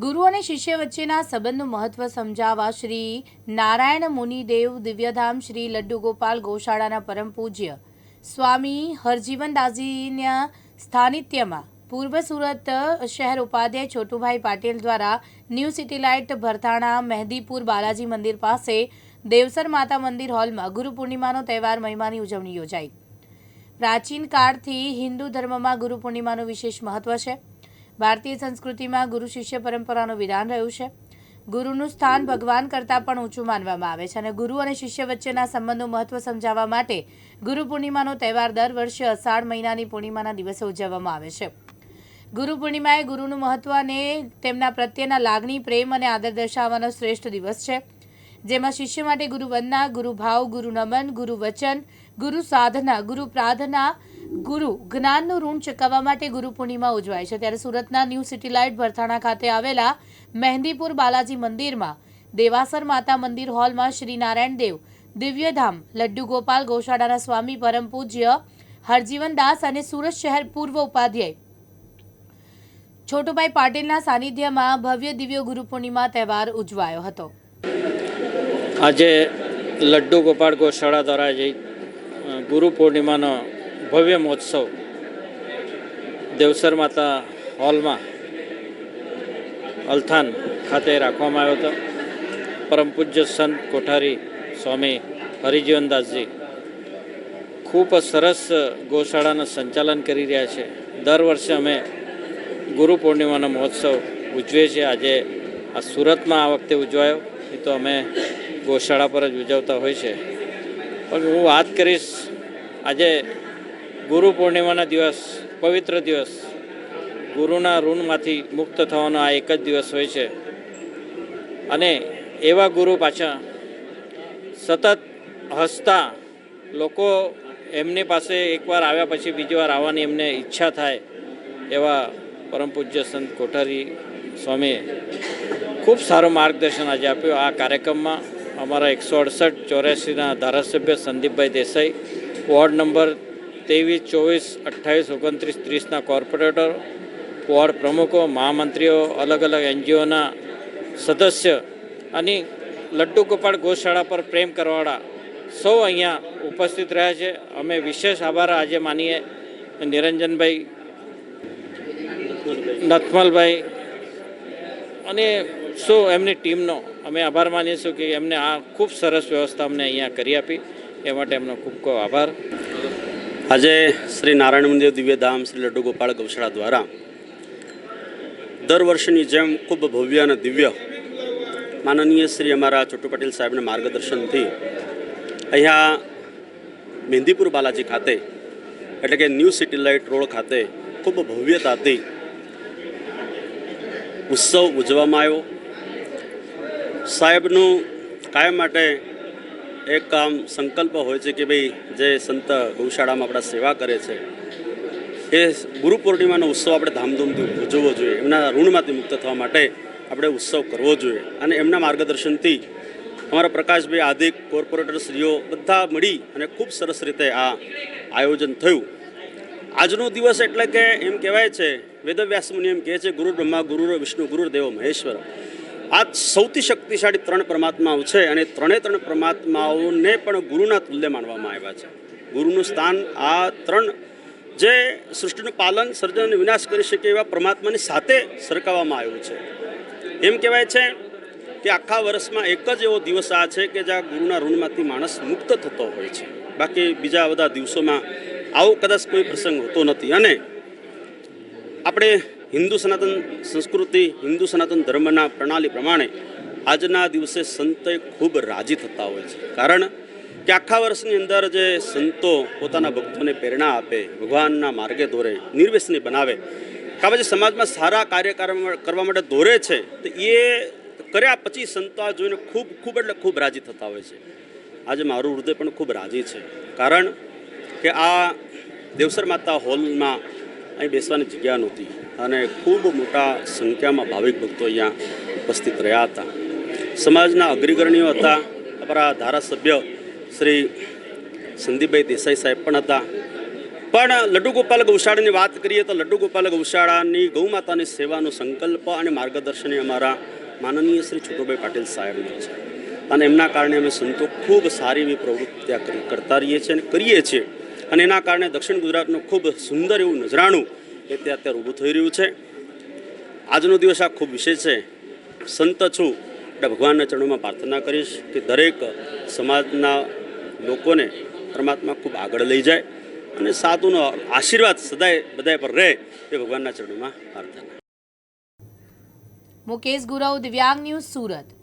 ગુરુ અને શિષ્ય વચ્ચેના સંબંધનું મહત્વ સમજાવવા શ્રી નારાયણ મુનિદેવ દિવ્યધામ શ્રી લડ્ડુ ગોપાલ ગૌશાળાના પરમ પૂજ્ય સ્વામી હરજીવનદાસજીના સ્થાનિત્યમાં પૂર્વ સુરત શહેર ઉપાધ્યાય છોટુભાઈ પાટીલ દ્વારા new city light Bharthana Mehdipur Balaji મંદિર પાસે દેવસર માતા મંદિર હોલમાં ગુરુ પૂર્ણિમાનો તહેવાર મહિમાની ઉજવણી યોજાઈ. પ્રાચીન કાળથી હિન્દુ ધર્મમાં ગુરુ પૂર્ણિમાનું વિશેષ મહત્વ છે. ભારતીય સંસ્કૃતિમાં ગુરુ શિષ્ય પરંપરાનું વિધાન રહ્યું છે. ગુરુનું સ્થાન ભગવાન કરતાં પણ ઊંચું માનવામાં આવે છે અને ગુરુ અને શિષ્ય વચ્ચેના સંબંધનું મહત્વ સમજાવવા માટે ગુરુ પૂર્ણિમાનો તહેવાર દર વર્ષે અષાઢ મહિનાની પૂર્ણિમાના દિવસે ઉજવવામાં આવે છે. ગુરુ પૂર્ણિમા એ ગુરુનું મહત્વ અને તેમના પ્રત્યેના લાગણી, પ્રેમ અને આદર દર્શાવવાનો શ્રેષ્ઠ દિવસ છે. જેમાં શિષ્ય માટે ગુરુ વંદના, ગુરુ ભાવ, ગુરુ નમન, ગુરુ વચન, ગુરુ સાધના, ગુરુ પ્રાર્થના ગુરુ જ્ઞાનનું ઋણ ચૂકવવા માટે ગુરુ પૂર્ણિમા ઉજવાય છે. ત્યારે સુરતના ન્યૂ સિટી લાઇટ ભરથાણા ખાતે આવેલા મહેંદીપુર બાલાજી મંદિરમાં દેવાસર માતા મંદિર હોલમાં શ્રી નારાયણ દેવ, દિવ્યધામ, લડ્ડુ ગોપાલ ગૌશાળાના સ્વામી પરમ પૂજ્ય હરજીવન દાસ અને સુરત શહેર પૂર્વ ઉપાધ્યાય. છોટુભાઈ પાટીલના સાનિધ્યમાં ભવ્ય દિવ્ય ગુરુ પૂર્ણિમા તહેવાર ઉજવાયો હતો. આજે લડ્ડુ ગોપાળ ગોશાળા દ્વારા જે ગુરુ પૂર્ણિમાનો ભવ્ય મહોત્સવ દેવસર માતા હોલમાં અલથાન ખાતે રાખવામાં આવ્યો હતો. પરમ પૂજ્ય સંત કોઠારી સ્વામી હરિજીવનદાસજી ખૂબ સરસ ગૌશાળાનું સંચાલન કરી રહ્યા છે. દર વર્ષે અમે ગુરુ પૂર્ણિમાનો મહોત્સવ ઉજવીએ છીએ. આજે આ સુરતમાં આ વખતે ઉજવાયો. એ તો અમે ગૌશાળા પર જ ઉજવતા હોય છે. પણ હું વાત કરીશ આજે ગુરુ પૂર્ણિમાના દિવસ, પવિત્ર દિવસ, ગુરુના ઋણમાંથી મુક્ત થવાનો આ એક જ દિવસ હોય છે. અને એવા ગુરુ પાછા સતત હસતા લોકો એમની પાસે એકવાર આવ્યા પછી બીજી વાર આવવાની એમને ઈચ્છા થાય એવા પરમ પૂજ્ય સંત કોઠારી સ્વામીએ ખૂબ સારું માર્ગદર્શન આજે આપ્યું આ કાર્યક્રમમાં. અમારા એકસો અડસઠ ચોર્યાસીના ધારાસભ્ય સંદીપભાઈ દેસાઈ, વોર્ડ નંબર ત્રેવીસ, ચોવીસ, અઠ્ઠાવીસ, ઓગણત્રીસ, ત્રીસના કોર્પોરેટર વોર્ડ પ્રમુખો, મહામંત્રીઓ, અલગ અલગ એનજીઓના સદસ્ય અને લડ્ડુ ગોપાળ ગૌશાળા પર પ્રેમ કરવાવાળા સૌ અહીંયા ઉપસ્થિત રહ્યા છે. અમે વિશેષ આભાર આજે માનીએ. નિરંજનભાઈ, નથમલભાઈ અને શું એમની ટીમનો અમે આભાર માનીશું કે એમને આ ખૂબ સરસ વ્યવસ્થા અમને અહીંયા કરી આપી. એ માટે એમનો ખૂબ ખૂબ આભાર. આજે શ્રી નારાયણ મંદિર દિવ્યધામ શ્રી લડ્ડુ ગોપાળ ગૌશાળા દ્વારા દર વર્ષની જેમ ખૂબ ભવ્ય અને દિવ્ય માનનીય શ્રી અમારા ચોટુ પટેલ સાહેબના માર્ગદર્શનથી અહીંયા મહેંદીપુર બાલાજી ખાતે, એટલે કે ન્યૂ સિટી લાઇટ રોડ ખાતે ખૂબ ભવ્યતાથી ઉત્સવ ઉજવવામાં આવ્યો. સાહેબનું કાયમ માટે એક આમ સંકલ્પ હોય છે કે ભાઈ જે સંત ગૌશાળામાં આપણા સેવા કરે છે, એ ગુરુ પૂર્ણિમાનો ઉત્સવ આપણે ધામધૂમથી ઉજવવો જોઈએ. એમના ઋણમાંથી મુક્ત થવા માટે આપણે ઉત્સવ કરવો જોઈએ. અને એમના માર્ગદર્શનથી અમારા પ્રકાશભાઈ આદિક કોર્પોરેટર શ્રીઓ બધા મળી અને ખૂબ સરસ રીતે આ આયોજન થયું. આજનો દિવસ એટલે કે એમ કહેવાય છે વેદવ્યાસ મુનિ એમ કહે છે, ગુરુ બ્રહ્મા, ગુરુ વિષ્ણુ ગુરુ દેવો મહેશ્વર. આ સૌથી શક્તિશાળી ત્રણ પરમાત્માઓ છે અને ત્રણે ત્રણ પરમાત્માઓને પણ ગુરુના તુલ્ય માનવામાં આવ્યા છે. ગુરુનું સ્થાન આ ત્રણ જે સૃષ્ટિનું પાલન, સર્જન અને વિનાશ કરી શકે એવા પરમાત્માની સાથે સરખાવવામાં આવ્યું છે. એમ કહેવાય છે કે આખા વર્ષમાં એક જ એવો દિવસ આ છે કે જ્યાં ગુરુના ઋણમાંથી માણસ મુક્ત થતો હોય છે. બાકી બીજા બધા દિવસોમાં આવો કદાચ કોઈ પ્રસંગ હોતો નથી. અને આપણે હિન્દુ સનાતન સંસ્કૃતિ, હિન્દુ સનાતન ધર્મના પ્રણાલી પ્રમાણે આજના દિવસે સંતો ખૂબ રાજી થતા હોય છે. કારણ કે આખા વર્ષની અંદર જે સંતો પોતાના ભક્તોને પ્રેરણા આપે, ભગવાનના માર્ગે દોરે નિર્વ્યસની બનાવે, કાં પછી સમાજમાં સારા કાર્ય કરવા માટે દોરે છે, તો એ કર્યા પછી સંતો આ જોઈને ખૂબ ખૂબ એટલે ખૂબ રાજી થતા હોય છે. આજે મારું હૃદય પણ ખૂબ રાજી છે. કારણ કે આ દેવસર માતા હોલમાં અહીં બેસવાની જગ્યા નહોતી અને ખૂબ મોટા સંખ્યામાં ભાવિક ભક્તો અહીંયા ઉપસ્થિત રહ્યા હતા. સમાજના અગ્રગણ્યો હતા અમારા ધારાસભ્ય શ્રી સંદીપભાઈ દેસાઈ સાહેબ પણ હતા. પણ લડ્ડુ ગોપાલ ગૌશાળાની વાત કરીએ તો લડ્ડુ ગોપાલ ગૌશાળાની ગૌમાતાની સેવાનો સંકલ્પ અને માર્ગદર્શન એ અમારા માનનીય શ્રી છોટુભાઈ પાટીલ સાહેબનો છે. અને એમના કારણે અમે સંતો ખૂબ સારી એવી પ્રવૃત્તિ કરતા રહીએ છીએ અને કરીએ છીએ. અને એના કારણે દક્ષિણ ગુજરાતનું ખૂબ સુંદર એવું નજરાણું એ તે અત્યારે ઊભું થઈ રહ્યું છે. આજનો દિવસ આ ખૂબ વિશેષ છે. સંત છું. એટલે ભગવાનના ચરણોમાં પ્રાર્થના કરીશ કે દરેક સમાજના લોકોને પરમાત્મા ખૂબ આગળ લઈ જાય અને સાધુનો આશીર્વાદ સદાય બધાય પર રહે એ ભગવાનના ચરણોમાં પ્રાર્થના મુકેશ ગુરવ, દિવ્યાંગ ન્યૂઝ સુરત.